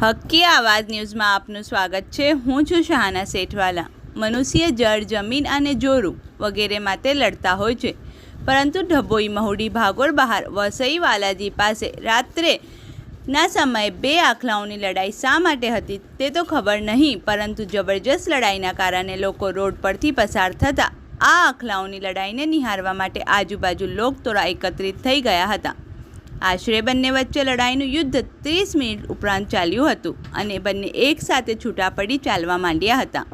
હક્કી આવાજ ન્યૂઝમાં આપનું સ્વાગત છે. હું છું શાહના શેઠવાલા. મનુષ્ય જળ, જમીન અને જોરું વગેરે માટે લડતા હોય છે. પરંતુ ઢબોઈ, મહુડી, ભાગોળ બહાર વસઈ વાલાજી પાસે રાત્રે ના સમયે બે આખલાઓની લડાઈ શા માટે હતી તે તો ખબર નહીં, પરંતુ જબરજસ્ત લડાઈના કારણે લોકો રોડ પરથી પસાર થતા આ આખલાઓની લડાઈને નિહાળવા માટે આજુબાજુ લોકતોરા એકત્રિત થઈ ગયા હતા. આશરે બંને વચ્ચે લડાઈનું યુદ્ધ ત્રીસ મિનિટ ઉપરાંત ચાલ્યું હતું અને બંને એકસાથે છૂટા પડી ચાલવા માંડ્યા હતા.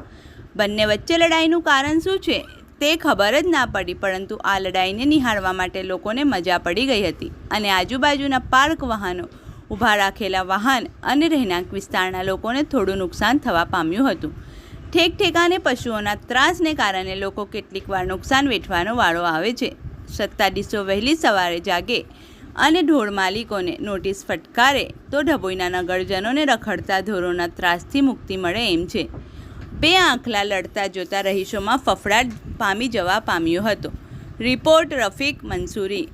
બંને વચ્ચે લડાઈનું કારણ શું છે તે ખબર જ ના પડી, પરંતુ આ લડાઈને નિહાળવા માટે લોકોને મજા પડી ગઈ હતી અને આજુબાજુના પાર્ક વાહનો, ઊભા રાખેલા વાહન અને રહેણાંક વિસ્તારના લોકોને થોડું નુકસાન થવા પામ્યું હતું. ઠેક ઠેકાને પશુઓના ત્રાસને કારણે લોકો કેટલીક વાર નુકસાન વેઠવાનો વાળો આવે છે. સત્તાધીશો વહેલી સવારે જાગે અને ઢોળ માલિકોને નોટિસ ફટકારે તો ડભોઈના નગરજનોને રખડતા ઢોરોના ત્રાસથી મુક્તિ મળે એમ છે. બે આંખલા લડતા જોતા રહીશોમાં ફફડાટ પામી જવા પામ્યો હતો. રિપોર્ટ રફીક મંસૂરી.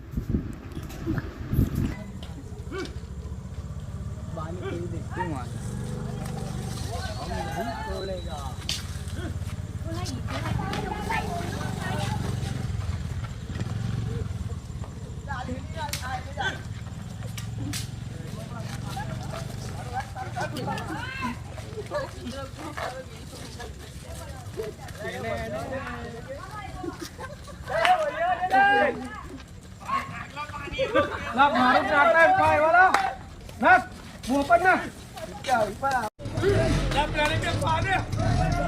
મારું નાટક ભાઈ વાળા ના મોપન ના પ્લાનિંગ